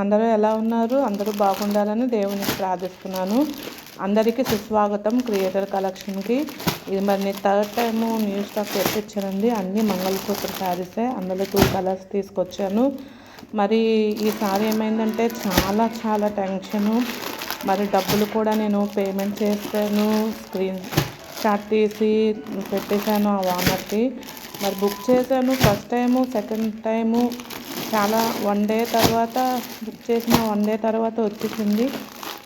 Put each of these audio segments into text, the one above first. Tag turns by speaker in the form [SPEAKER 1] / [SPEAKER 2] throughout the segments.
[SPEAKER 1] అందరూ ఎలా ఉన్నారు? అందరూ బాగుండాలని దేవునికి ప్రార్థిస్తున్నాను. అందరికీ సుస్వాగతం క్రియేటర్ కలెక్షన్కి. ఇది మరి నేను థర్డ్ టైమ్ న్యూ స్టాక్ తెప్పించానండి. అన్ని మంగళసూత్ర శారీసే. అందులో టూ కలర్స్ తీసుకొచ్చాను. మరి ఈసారి ఏమైందంటే చాలా చాలా టెన్షను. మరి డబ్బులు కూడా నేను పేమెంట్ చేస్తాను. స్క్రీన్ షాట్ తీసి పెట్టేశాను ఆ వానర్కి మరి బుక్ చేశాను ఫస్ట్ టైము సెకండ్ టైము. చాలా వన్ డే తర్వాత బుక్ చేసిన వన్ డే తర్వాత వచ్చేసింది.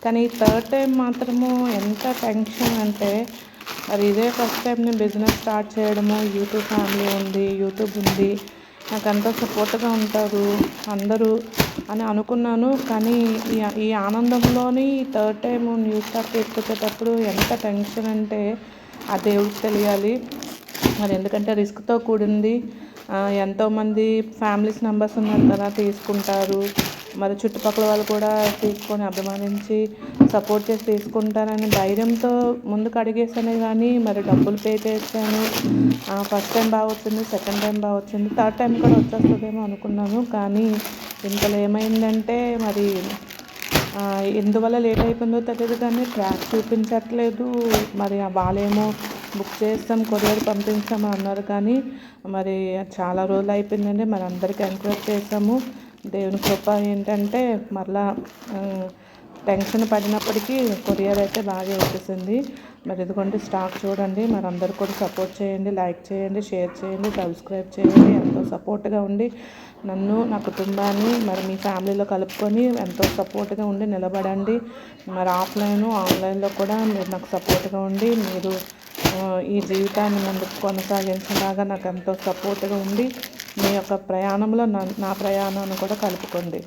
[SPEAKER 1] కానీ థర్డ్ టైం మాత్రము ఎంత టెన్షన్ అంటే మరి ఇదే ఫస్ట్ టైం నేను బిజినెస్ స్టార్ట్ చేయడము యూట్యూబ్ ఫ్యామిలీ ఉంది యూట్యూబ్ ఉంది నాకు అంత సపోర్ట్గా ఉంటారు అందరూ అని అనుకున్నాను. కానీ ఈ ఆనందంలోని థర్డ్ టైం న్యూస్ స్టార్ట్ చేసుకొచ్చేటప్పుడు ఎంత టెన్షన్ అంటే ఆ దేవుడికి తెలియాలి. మరి ఎందుకంటే రిస్క్తో కూడింది. ఎంతోమంది ఫ్యామిలీస్ మెంబర్స్ ఉన్నారు కదా తీసుకుంటారు. మరి చుట్టుపక్కల వాళ్ళు కూడా తీసుకొని అభిమానించి సపోర్ట్ చేసి తీసుకుంటారని ధైర్యంతో ముందుకు అడిగేసానే కానీ మరి డబ్బులు పే చేశాను. ఫస్ట్ టైం బాగా వచ్చింది సెకండ్ టైం బాగా వచ్చింది. థర్డ్ టైం కూడా వచ్చేస్తుందేమో అనుకున్నాను కానీ ఇంతలో ఏమైందంటే మరి ఎందువల్ల లేట్ అయిపోయిందో తెలియదు కానీ ట్రాక్ చూపించట్లేదు. మరి వాళ్ళేమో బుక్ చేస్తాం కొరియర్ పంపించాము అన్నారు కానీ మరి చాలా రోజులు అయిపోయిందండి. మరి అందరికీ ఎంకరేజ్ చేసాము దేవుని కృప ఏంటంటే మరలా టెన్షన్ పడినప్పటికీ కొరియర్ అయితే బాగా వచ్చేసింది. మరి ఇదిగోండి స్టాక్ చూడండి. మరి అందరు కూడా సపోర్ట్ చేయండి లైక్ చేయండి షేర్ చేయండి సబ్స్క్రైబ్ చేయండి. ఎంతో సపోర్ట్గా ఉండి నన్ను నా కుటుంబాన్ని మరి మీ ఫ్యామిలీలో కలుపుకొని ఎంతో సపోర్ట్గా ఉండి నిలబడండి. మరి ఆఫ్లైన్ ఆన్లైన్లో కూడా మీరు నాకు సపోర్ట్గా ఉండి మీరు ఈ జీవితాన్ని ముందుకు కొనసాగించేలాగా నాకు ఎంతో సపోర్ట్గా ఉండి మీ యొక్క ప్రయాణంలో నా నా ప్రయాణాన్ని కూడా కలుపుకోండి